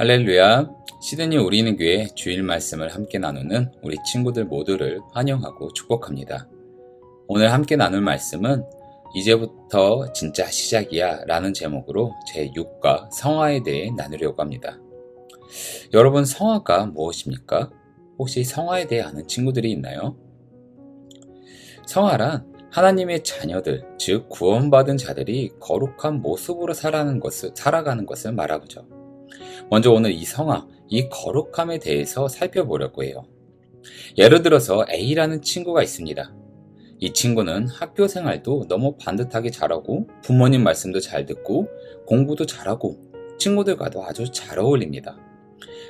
할렐루야. 시드니 우리는 교회 주일 말씀을 함께 나누는 우리 친구들 모두를 환영하고 축복합니다. 오늘 함께 나눌 말씀은 이제부터 진짜 시작이야 라는 제목으로 제 6과 성화에 대해 나누려고 합니다. 여러분 성화가 무엇입니까? 혹시 성화에 대해 아는 친구들이 있나요? 성화란 하나님의 자녀들, 즉 구원받은 자들이 거룩한 모습으로 살아가는 것을, 살아가는 것을 말하죠. 먼저 오늘 이 성화, 이 거룩함에 대해서 살펴보려고 해요. 예를 들어서 A라는 친구가 있습니다. 이 친구는 학교 생활도 너무 반듯하게 잘하고 부모님 말씀도 잘 듣고 공부도 잘하고 친구들과도 아주 잘 어울립니다.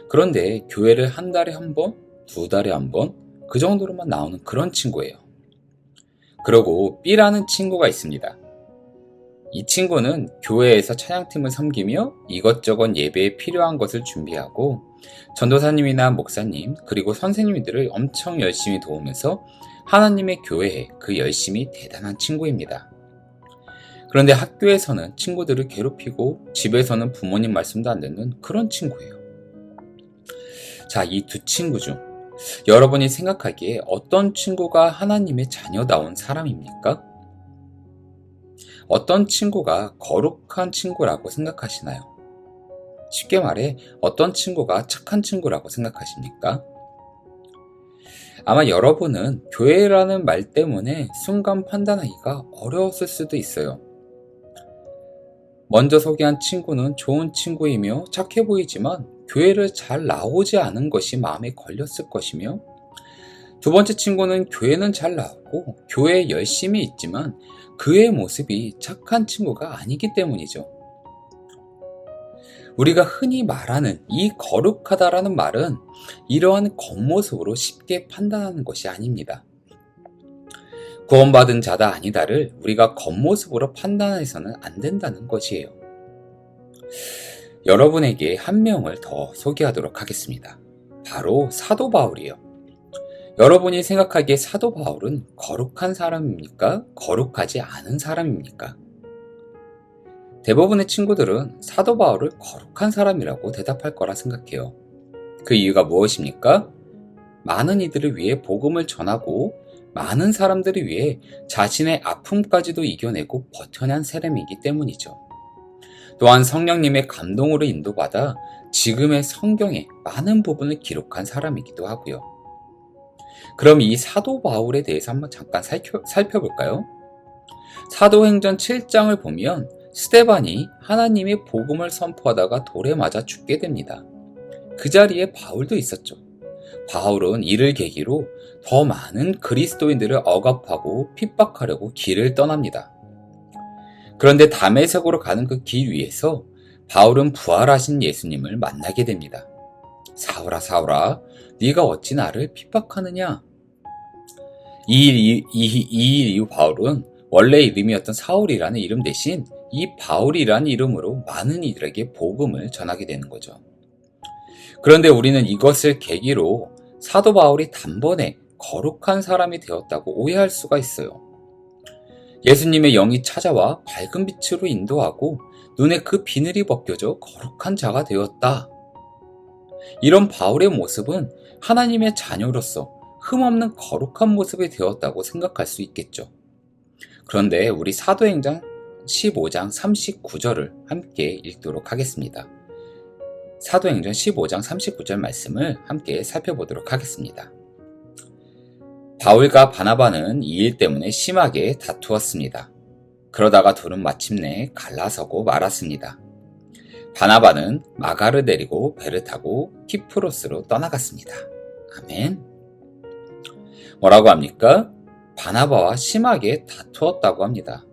그런데 교회를 한 달에 한 번, 두 달에 한 번, 그 정도로만 나오는 그런 친구예요. 그리고 B라는 친구가 있습니다. 이 친구는 교회에서 찬양팀을 섬기며 이것저것 예배에 필요한 것을 준비하고 전도사님이나 목사님 그리고 선생님들을 엄청 열심히 도우면서 하나님의 교회에 그 열심이 대단한 친구입니다. 그런데 학교에서는 친구들을 괴롭히고 집에서는 부모님 말씀도 안 듣는 그런 친구예요. 자, 이 두 친구 중 여러분이 생각하기에 어떤 친구가 하나님의 자녀다운 사람입니까? 어떤 친구가 거룩한 친구라고 생각하시나요? 쉽게 말해 어떤 친구가 착한 친구라고 생각하십니까? 아마 여러분은 교회라는 말 때문에 순간 판단하기가 어려웠을 수도 있어요. 먼저 소개한 친구는 좋은 친구이며 착해 보이지만 교회를 잘 나오지 않은 것이 마음에 걸렸을 것이며 두 번째 친구는 교회는 잘 나오고 교회에 열심히 있지만 그의 모습이 착한 친구가 아니기 때문이죠. 우리가 흔히 말하는 이 거룩하다라는 말은 이러한 겉모습으로 쉽게 판단하는 것이 아닙니다. 구원받은 자다 아니다를 우리가 겉모습으로 판단해서는 안 된다는 것이에요. 여러분에게 한 명을 더 소개하도록 하겠습니다. 바로 사도 바울이에요. 여러분이 생각하기에 사도 바울은 거룩한 사람입니까? 거룩하지 않은 사람입니까? 대부분의 친구들은 사도 바울을 거룩한 사람이라고 대답할 거라 생각해요. 그 이유가 무엇입니까? 많은 이들을 위해 복음을 전하고 많은 사람들을 위해 자신의 아픔까지도 이겨내고 버텨낸 사람이기 때문이죠. 또한 성령님의 감동으로 인도받아 지금의 성경의 많은 부분을 기록한 사람이기도 하고요. 그럼 이 사도 바울에 대해서 한번 잠깐 살펴, 살펴 볼까요? 사도행전 7장을 보면 스테반이 하나님의 복음을 선포하다가 돌에 맞아 죽게 됩니다. 그 자리에 바울도 있었죠. 바울은 이를 계기로 더 많은 그리스도인들을 억압하고 핍박하려고 길을 떠납니다. 그런데 담에색으로 가는 그 길 위에서 바울은 부활하신 예수님을 만나게 됩니다. 사울아 사울아 네가 어찌 나를 핍박하느냐? 이일 이후 바울은 원래 이름이었던 사울이라는 이름 대신 이 바울이라는 이름으로 많은 이들에게 복음을 전하게 되는 거죠. 그런데 우리는 이것을 계기로 사도 바울이 단번에 거룩한 사람이 되었다고 오해할 수가 있어요. 예수님의 영이 찾아와 밝은 빛으로 인도하고 눈에 그 비늘이 벗겨져 거룩한 자가 되었다. 이런 바울의 모습은 하나님의 자녀로서 흠없는 거룩한 모습이 되었다고 생각할 수 있겠죠. 그런데 우리 사도행전 15장 39절을 함께 읽도록 하겠습니다. 사도행전 15장 39절 말씀을 함께 살펴보도록 하겠습니다. 바울과 바나바는 이 일 때문에 심하게 다투었습니다. 그러다가 둘은 마침내 갈라서고 말았습니다. 바나바는 마가를 데리고 배를 타고 키프로스로 떠나갔습니다. 아멘. 뭐라고 합니까? 바나바와 심하게 다투었다고 합니다.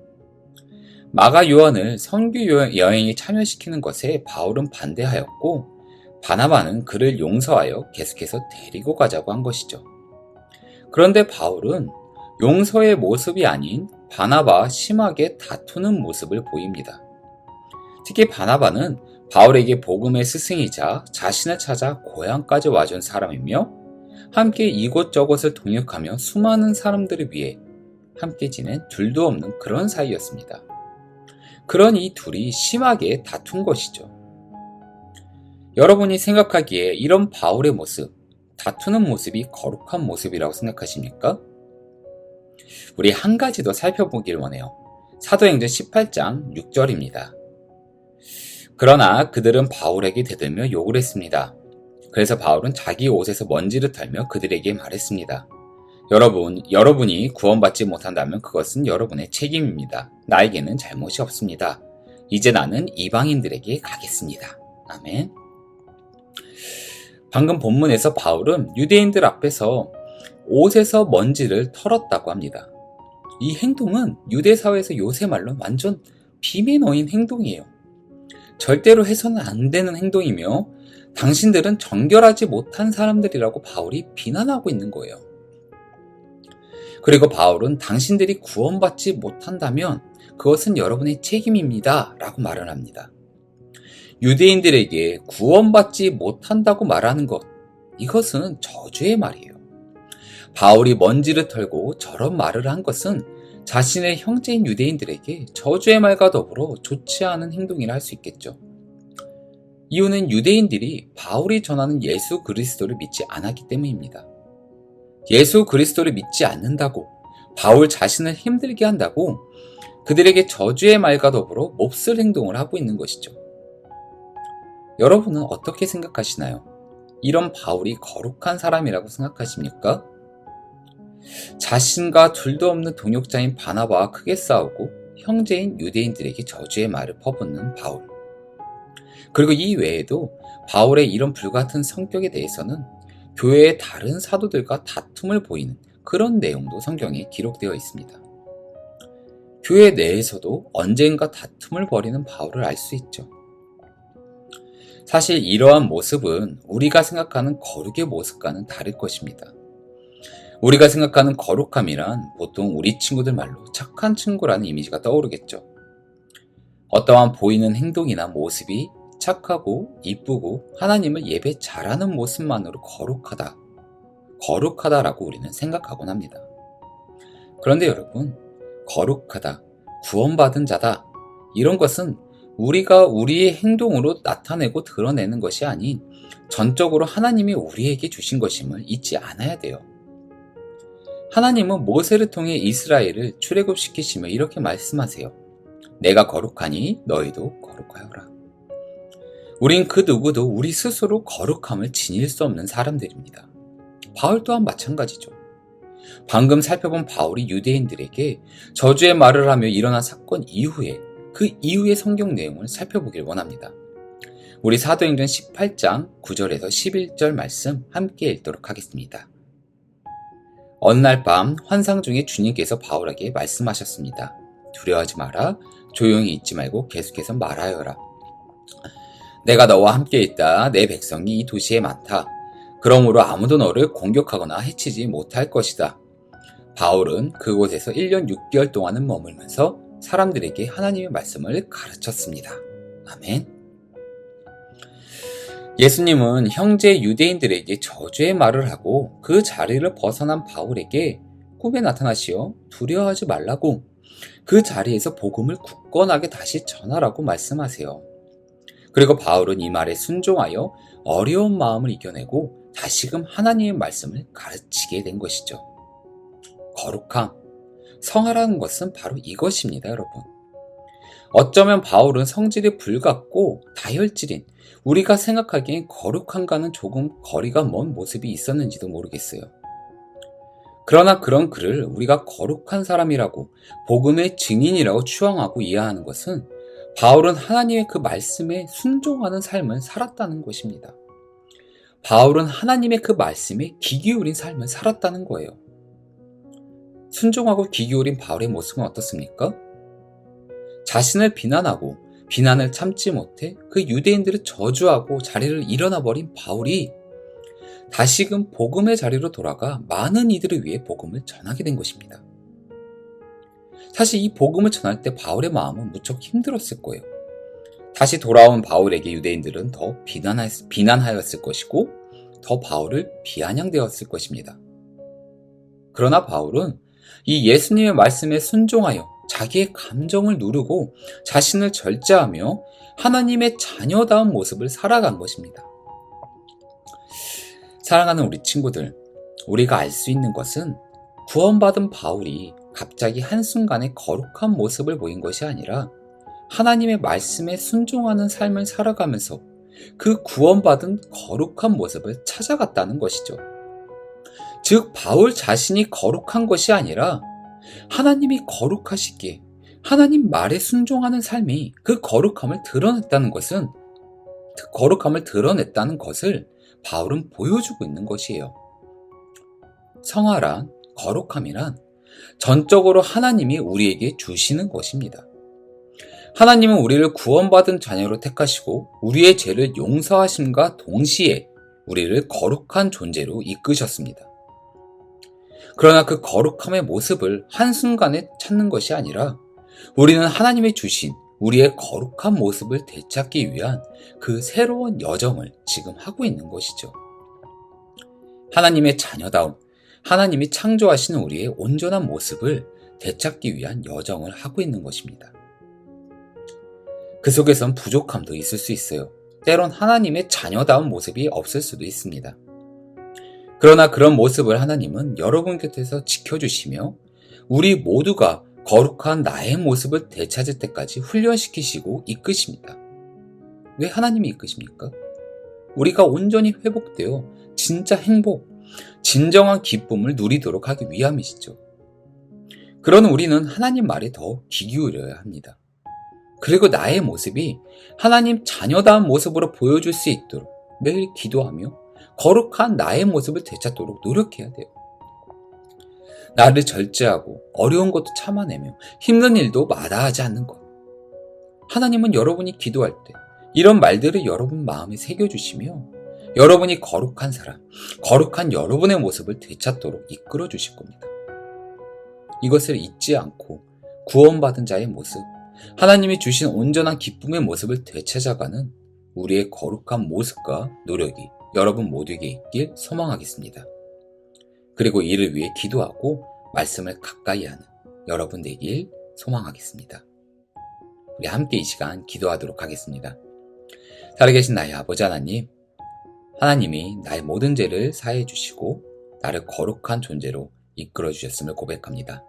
마가 요한을 선교 여행에 참여시키는 것에 바울은 반대하였고 바나바는 그를 용서하여 계속해서 데리고 가자고 한 것이죠. 그런데 바울은 용서의 모습이 아닌 바나바와 심하게 다투는 모습을 보입니다. 특히 바나바는 바울에게 복음의 스승이자 자신을 찾아 고향까지 와준 사람이며 함께 이곳저곳을 동역하며 수많은 사람들을 위해 함께 지낸 둘도 없는 그런 사이였습니다. 그런 이 둘이 심하게 다툰 것이죠. 여러분이 생각하기에 이런 바울의 모습, 다투는 모습이 거룩한 모습이라고 생각하십니까? 우리 한 가지 더 살펴보길 원해요. 사도행전 18장 6절입니다. 그러나 그들은 바울에게 대들며 욕을 했습니다. 그래서 바울은 자기 옷에서 먼지를 털며 그들에게 말했습니다. 여러분, 여러분이 구원받지 못한다면 그것은 여러분의 책임입니다. 나에게는 잘못이 없습니다. 이제 나는 이방인들에게 가겠습니다. 아멘. 방금 본문에서 바울은 유대인들 앞에서 옷에서 먼지를 털었다고 합니다. 이 행동은 유대 사회에서 요새 말로 완전 비매너인 행동이에요. 절대로 해서는 안 되는 행동이며 당신들은 정결하지 못한 사람들이라고 바울이 비난하고 있는 거예요. 그리고 바울은 당신들이 구원받지 못한다면 그것은 여러분의 책임입니다. 라고 말을 합니다. 유대인들에게 구원받지 못한다고 말하는 것, 이것은 저주의 말이에요. 바울이 먼지를 털고 저런 말을 한 것은 자신의 형제인 유대인들에게 저주의 말과 더불어 좋지 않은 행동이라 할 수 있겠죠. 이유는 유대인들이 바울이 전하는 예수 그리스도를 믿지 않았기 때문입니다. 예수 그리스도를 믿지 않는다고 바울 자신을 힘들게 한다고 그들에게 저주의 말과 더불어 몹쓸 행동을 하고 있는 것이죠. 여러분은 어떻게 생각하시나요? 이런 바울이 거룩한 사람이라고 생각하십니까? 자신과 둘도 없는 동역자인 바나바와 크게 싸우고 형제인 유대인들에게 저주의 말을 퍼붓는 바울. 그리고 이 외에도 바울의 이런 불같은 성격에 대해서는 교회의 다른 사도들과 다툼을 보이는 그런 내용도 성경에 기록되어 있습니다. 교회 내에서도 언젠가 다툼을 벌이는 바울을 알 수 있죠. 사실 이러한 모습은 우리가 생각하는 거룩의 모습과는 다를 것입니다. 우리가 생각하는 거룩함이란 보통 우리 친구들 말로 착한 친구라는 이미지가 떠오르겠죠. 어떠한 보이는 행동이나 모습이 착하고 이쁘고 하나님을 예배 잘하는 모습만으로 거룩하다. 거룩하다라고 우리는 생각하곤 합니다. 그런데 여러분, 거룩하다, 구원받은 자다, 이런 것은 우리가 우리의 행동으로 나타내고 드러내는 것이 아닌 전적으로 하나님이 우리에게 주신 것임을 잊지 않아야 돼요. 하나님은 모세를 통해 이스라엘을 출애굽시키시며 이렇게 말씀하세요. 내가 거룩하니 너희도 거룩하여라. 우린 그 누구도 우리 스스로 거룩함을 지닐 수 없는 사람들입니다. 바울 또한 마찬가지죠. 방금 살펴본 바울이 유대인들에게 저주의 말을 하며 일어난 사건 이후에 그 이후의 성경 내용을 살펴보길 원합니다. 우리 사도행전 18장 9절에서 11절 말씀 함께 읽도록 하겠습니다. 어느 날 밤 환상 중에 주님께서 바울에게 말씀하셨습니다. 두려워하지 마라. 조용히 있지 말고 계속해서 말하여라. 내가 너와 함께 있다. 내 백성이 이 도시에 많다. 그러므로 아무도 너를 공격하거나 해치지 못할 것이다. 바울은 그곳에서 1년 6개월 동안은 머물면서 사람들에게 하나님의 말씀을 가르쳤습니다. 아멘. 예수님은 형제 유대인들에게 저주의 말을 하고 그 자리를 벗어난 바울에게 꿈에 나타나시어 두려워하지 말라고 그 자리에서 복음을 굳건하게 다시 전하라고 말씀하세요. 그리고 바울은 이 말에 순종하여 어려운 마음을 이겨내고 다시금 하나님의 말씀을 가르치게 된 것이죠. 거룩함, 성화라는 것은 바로 이것입니다, 여러분. 어쩌면 바울은 성질이 불같고 다혈질인 우리가 생각하기엔 거룩한가는 조금 거리가 먼 모습이 있었는지도 모르겠어요. 그러나 그런 그를 우리가 거룩한 사람이라고 복음의 증인이라고 추앙하고 이해하는 것은 바울은 하나님의 그 말씀에 순종하는 삶을 살았다는 것입니다. 바울은 하나님의 그 말씀에 귀 기울인 삶을 살았다는 거예요. 순종하고 귀 기울인 바울의 모습은 어떻습니까? 자신을 비난하고 비난을 참지 못해 그 유대인들을 저주하고 자리를 일어나 버린 바울이 다시금 복음의 자리로 돌아가 많은 이들을 위해 복음을 전하게 된 것입니다. 사실 이 복음을 전할 때 바울의 마음은 무척 힘들었을 거예요. 다시 돌아온 바울에게 유대인들은 더 비난하였을 것이고 더 바울을 비아냥되었을 것입니다. 그러나 바울은 이 예수님의 말씀에 순종하여 자기의 감정을 누르고 자신을 절제하며 하나님의 자녀다운 모습을 살아간 것입니다. 사랑하는 우리 친구들, 우리가 알 수 있는 것은 구원받은 바울이 갑자기 한순간에 거룩한 모습을 보인 것이 아니라 하나님의 말씀에 순종하는 삶을 살아가면서 그 구원받은 거룩한 모습을 찾아갔다는 것이죠. 즉, 바울 자신이 거룩한 것이 아니라 하나님이 거룩하시기에 하나님 말에 순종하는 삶이 그 거룩함을 드러냈다는 것은 그 거룩함을 드러냈다는 것을 바울은 보여주고 있는 것이에요. 성화란 거룩함이란 전적으로 하나님이 우리에게 주시는 것입니다. 하나님은 우리를 구원받은 자녀로 택하시고 우리의 죄를 용서하심과 동시에 우리를 거룩한 존재로 이끄셨습니다. 그러나 그 거룩함의 모습을 한순간에 찾는 것이 아니라 우리는 하나님의 주신 우리의 거룩한 모습을 되찾기 위한 그 새로운 여정을 지금 하고 있는 것이죠. 하나님의 자녀다움, 하나님이 창조하시는 우리의 온전한 모습을 되찾기 위한 여정을 하고 있는 것입니다. 그 속에선 부족함도 있을 수 있어요. 때론 하나님의 자녀다운 모습이 없을 수도 있습니다. 그러나 그런 모습을 하나님은 여러분 곁에서 지켜주시며 우리 모두가 거룩한 나의 모습을 되찾을 때까지 훈련시키시고 이끄십니다. 왜 하나님이 이끄십니까? 우리가 온전히 회복되어 진짜 행복, 진정한 기쁨을 누리도록 하기 위함이시죠. 그런 우리는 하나님 말에 더 귀 기울여야 합니다. 그리고 나의 모습이 하나님 자녀다운 모습으로 보여줄 수 있도록 매일 기도하며 거룩한 나의 모습을 되찾도록 노력해야 돼요. 나를 절제하고 어려운 것도 참아내며 힘든 일도 마다하지 않는 것. 하나님은 여러분이 기도할 때 이런 말들을 여러분 마음에 새겨주시며 여러분이 거룩한 사람, 거룩한 여러분의 모습을 되찾도록 이끌어 주실 겁니다. 이것을 잊지 않고 구원받은 자의 모습, 하나님이 주신 온전한 기쁨의 모습을 되찾아가는 우리의 거룩한 모습과 노력이 여러분 모두에게 있길 소망하겠습니다. 그리고 이를 위해 기도하고 말씀을 가까이 하는 여러분 되길 소망하겠습니다. 우리 함께 이 시간 기도하도록 하겠습니다. 살아계신 나의 아버지 하나님, 하나님이 나의 모든 죄를 사해 주시고 나를 거룩한 존재로 이끌어 주셨음을 고백합니다.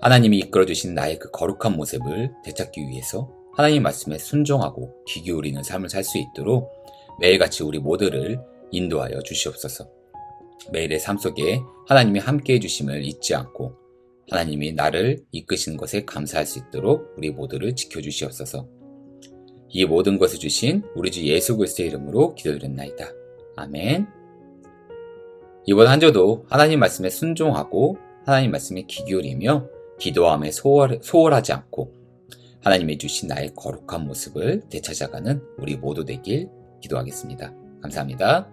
하나님이 이끌어 주신 나의 그 거룩한 모습을 되찾기 위해서 하나님 말씀에 순종하고 귀 기울이는 삶을 살 수 있도록 매일같이 우리 모두를 인도하여 주시옵소서. 매일의 삶 속에 하나님이 함께 해주심을 잊지 않고 하나님이 나를 이끄시는 것에 감사할 수 있도록 우리 모두를 지켜주시옵소서. 이 모든 것을 주신 우리 주 예수 그리스도의 이름으로 기도드렸나이다. 아멘. 이번 한 주도 하나님 말씀에 순종하고 하나님 말씀에 귀 기울이며 기도함에 소홀, 소홀하지 않고 하나님이 주신 나의 거룩한 모습을 되찾아가는 우리 모두 되길 기도하겠습니다. 감사합니다.